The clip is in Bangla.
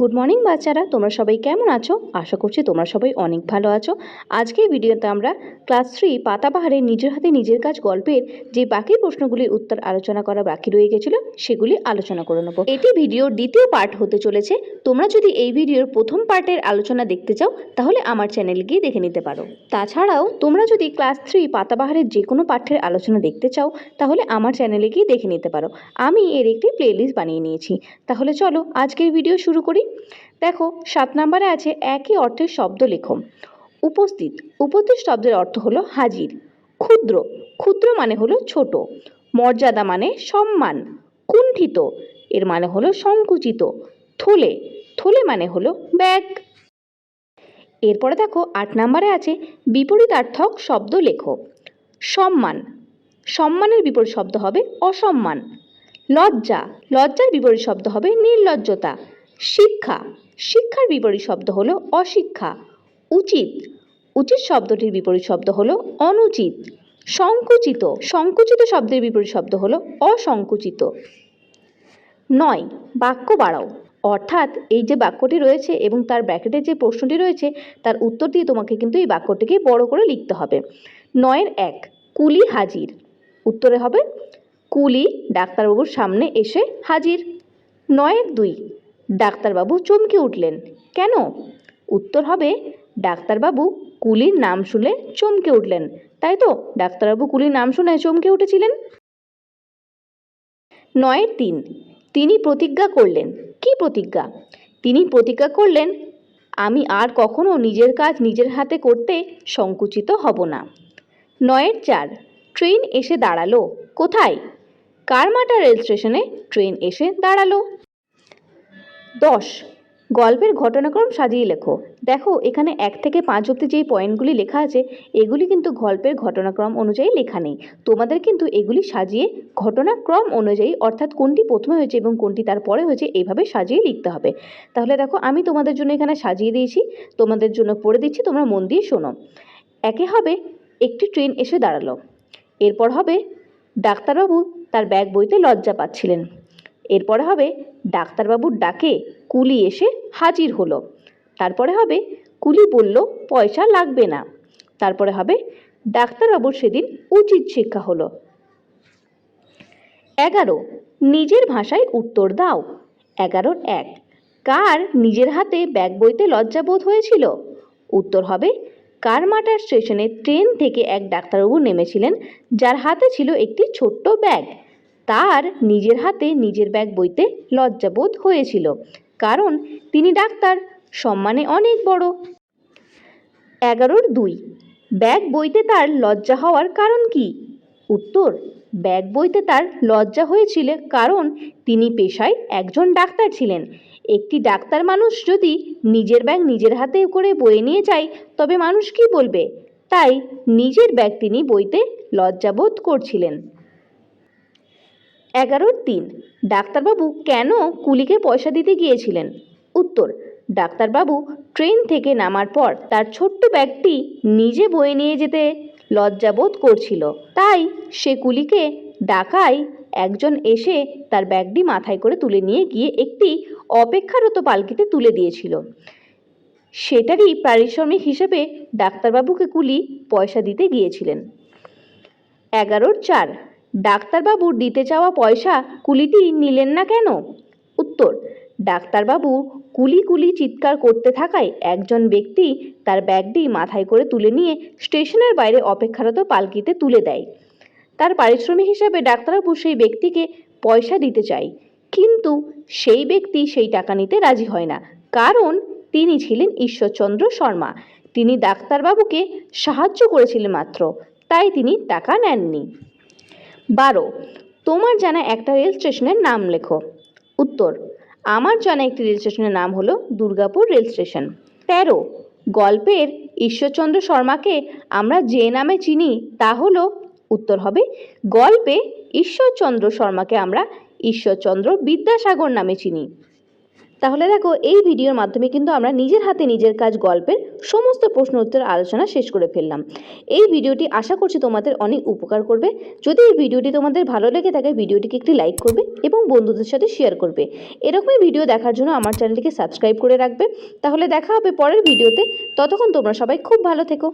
গুড মর্নিং বাচ্চারা। তোমরা সবাই কেমন আছো? আশা করছি তোমরা সবাই অনেক ভালো আছো। আজকের ভিডিওতে আমরা ক্লাস থ্রি, পাতাবাহারের নিজের হাতে নিজের কাজ গল্পের যে বাকি প্রশ্নগুলির উত্তর আলোচনা করা বাকি রয়ে গেছিল, সেগুলি আলোচনা করে নেব। এটি ভিডিওর দ্বিতীয় পার্ট হতে চলেছে। তোমরা যদি এই ভিডিওর প্রথম পার্টের আলোচনা দেখতে চাও, তাহলে আমার চ্যানেল গিয়ে দেখে নিতে পারো। তাছাড়াও, তোমরা যদি ক্লাস থ্রি, পাতাবাহারের যে কোনো পাঠ্যের আলোচনা দেখতে চাও, তাহলে আমার চ্যানেলে গিয়ে দেখে নিতে পারো। আমি এর একটি প্লেলিস্ট বানিয়ে নিয়েছি। তাহলে চলো, আজকের ভিডিও শুরু করি। দেখো, সাত নম্বরে আছে একই অর্থের শব্দ লেখো। উপস্থিত। উপস্থিত শব্দের অর্থ হলো হাজির। ক্ষুদ্র। ক্ষুদ্র মানে হলো ছোট। মর্যাদা মানে সম্মান। কুণ্ঠিত। এর মানে হলো সংকুচিত। থলে। থলে মানে হলো ব্যাগ। এরপরে দেখো, আট নম্বরে আছে বিপরীতার্থক শব্দ লেখো। সম্মান। সম্মানের বিপরীত শব্দ হবে অসম্মান। লজ্জা। লজ্জার বিপরীত শব্দ হবে নির্লজ্জতা। শিক্ষা। শিক্ষার বিপরীত শব্দ হলো অশিক্ষা। উচিত। উচিত শব্দটির বিপরীত শব্দ হলো অনুচিত। সংকুচিত। সংকুচিত শব্দের বিপরীত শব্দ হলো অসংকুচিত। নয়, বাক্য বাড়াও। অর্থাৎ এই যে বাক্যটি রয়েছে এবং তার ব্র্যাকেটে যে প্রশ্নটি রয়েছে, তার উত্তর দিয়ে তোমাকে কিন্তু এই বাক্যটিকে বড় করে লিখতে হবে। নয়ের এক, কুলি হাজির। উত্তরে হবে, কুলি ডাক্তারবাবুর সামনে এসে হাজির। নয়ের দুই ডাক্তারবাবু চমকে উঠলেন। কেন? উত্তর হবে, ডাক্তারবাবু কুলির নাম শুনে চমকে উঠলেন। তাই তো, ডাক্তারবাবু কুলির নাম শুনে চমকে উঠেছিলেন? নয়ের তিন, তিনি প্রতিজ্ঞা করলেন। কি প্রতিজ্ঞা? তিনি প্রতিজ্ঞা করলেন, আমি আর কখনো নিজের কাজ নিজের হাতে করতে সংকুচিত হব না। নয়ের চার, ট্রেন এসে দাঁড়াল। কোথায়? কারমাটা রেল স্টেশনে ট্রেন এসে দাঁড়াল। দশ। গল্পের ঘটনাক্রম সাজিয়ে লেখো। দেখো, এখানে এক থেকে পাঁচ অব্দি যেই পয়েন্টগুলি লেখা আছে, এগুলি কিন্তু গল্পের ঘটনাক্রম অনুযায়ী লেখা নেই। তোমাদের কিন্তু এগুলি সাজিয়ে ঘটনাক্রম অনুযায়ী, অর্থাৎ কোনটি প্রথমে হয়েছে এবং কোনটি তারপরে হয়েছে, এইভাবে সাজিয়ে লিখতে হবে। তাহলে দেখো, আমি তোমাদের জন্য এখানে সাজিয়ে দিয়েছি, তোমাদের জন্য পড়ে দিচ্ছি, তোমরা মন দিয়ে শোনো। একে হবে, একটি ট্রেন এসে দাঁড়াল। এরপর হবে, ডাক্তারবাবু তার ব্যাগ বইতে লজ্জা পাচ্ছিলেন। এরপরে হবে ডাক্তারবাবুর ডাকে কুলি এসে হাজির হলো। তারপরে হবে কুলি বলল, পয়সা লাগবে না। তারপরে হবে ডাক্তারবাবুর সেদিন উচিত শিক্ষা হলো। এগারো, নিজের ভাষায় উত্তর দাও। এগারোর এক, কার নিজের হাতে ব্যাগ বইতে লজ্জাবোধ হয়েছিল? উত্তর হবে কারমাটার স্টেশনে ট্রেন থেকে এক ডাক্তারবাবু নেমেছিলেন, যার হাতে ছিল একটি ছোট্ট ব্যাগ? তার নিজের হাতে নিজের ব্যাগ বইতে লজ্জাবোধ হয়েছিল, কারণ তিনি ডাক্তার, সম্মানে অনেক বড়। এগারোর দুই, ব্যাগ বইতে তার লজ্জা হওয়ার কারণ কি? উত্তর, ব্যাগ বইতে তার লজ্জা হয়েছিল কারণ তিনি পেশায় একজন ডাক্তার ছিলেন। একটি ডাক্তার মানুষ যদি নিজের ব্যাগ নিজের হাতে করে বয়ে নিয়ে যায়, তবে মানুষ কি বলবে? তাই নিজের ব্যাগ তিনি বইতে লজ্জাবোধ করছিলেন। এগারোর তিন। ডাক্তারবাবু কেন কুলিকে পয়সা দিতে গিয়েছিলেন? উত্তর, ডাক্তারবাবু ট্রেন থেকে নামার পর তার ছোট্ট ব্যাগটি নিজে বয়ে নিয়ে যেতে লজ্জাবোধ করছিল। তাই সে কুলিকে ডাকায় একজন এসে তার ব্যাগটি মাথায় করে তুলে নিয়ে গিয়ে একটি অপেক্ষারত পালকিতে তুলে দিয়েছিল। সেটারই পারিশ্রমিক হিসেবে ডাক্তারবাবুকে কুলি পয়সা দিতে গিয়েছিলেন। এগারোর চার। ডাক্তারবাবুর দিতে চাওয়া পয়সা কুলিটি নিলেন না কেন? উত্তর, ডাক্তারবাবু কুলি কুলি চিৎকার করতে থাকায় একজন ব্যক্তি তার ব্যাগটি মাথায় করে তুলে নিয়ে স্টেশনের বাইরে অপেক্ষারত পালকিতে তুলে দেয়। তার পারিশ্রমিক হিসাবে ডাক্তারবাবু সেই ব্যক্তিকে পয়সা দিতে চায়, কিন্তু সেই ব্যক্তি সেই টাকা নিতে রাজি হয় না, কারণ তিনি ছিলেন ঈশ্বরচন্দ্র শর্মা। তিনি ডাক্তারবাবুকে সাহায্য করেছিলেন মাত্র, তাই তিনি টাকা নেননি। বারো, তোমার জানা একটা রেল স্টেশনের নাম লেখো। উত্তর, আমার জানা একটি রেল স্টেশনের নাম হলো দুর্গাপুর রেল স্টেশন। তেরো, গল্পের ঈশ্বরচন্দ্র শর্মাকে আমরা যে নামে চিনি তা হলো, উত্তর হবে, গল্পে ঈশ্বরচন্দ্র শর্মাকে আমরা ঈশ্বরচন্দ্র বিদ্যাসাগর নামে চিনি। তাহলে দেখো, এই ভিডিওর মাধ্যমে কিন্তু আমরা নিজের হাতে নিজের কাজ, গল্পের সমস্ত প্রশ্ন উত্তর আলোচনা শেষ করে ফেললাম। এই ভিডিওটি আশা করছি তোমাদের অনেক উপকার করবে। যদি এই ভিডিওটি তোমাদের ভালো লেগে থাকে, ভিডিওটিকে একটি লাইক করবে এবং বন্ধুদের সাথে শেয়ার করবে। এরকমই ভিডিও দেখার জন্য আমার চ্যানেলটিকে সাবস্ক্রাইব করে রাখবে। তাহলে দেখা হবে পরের ভিডিওতে। ততক্ষণ তোমরা সবাই খুব ভালো থেকো।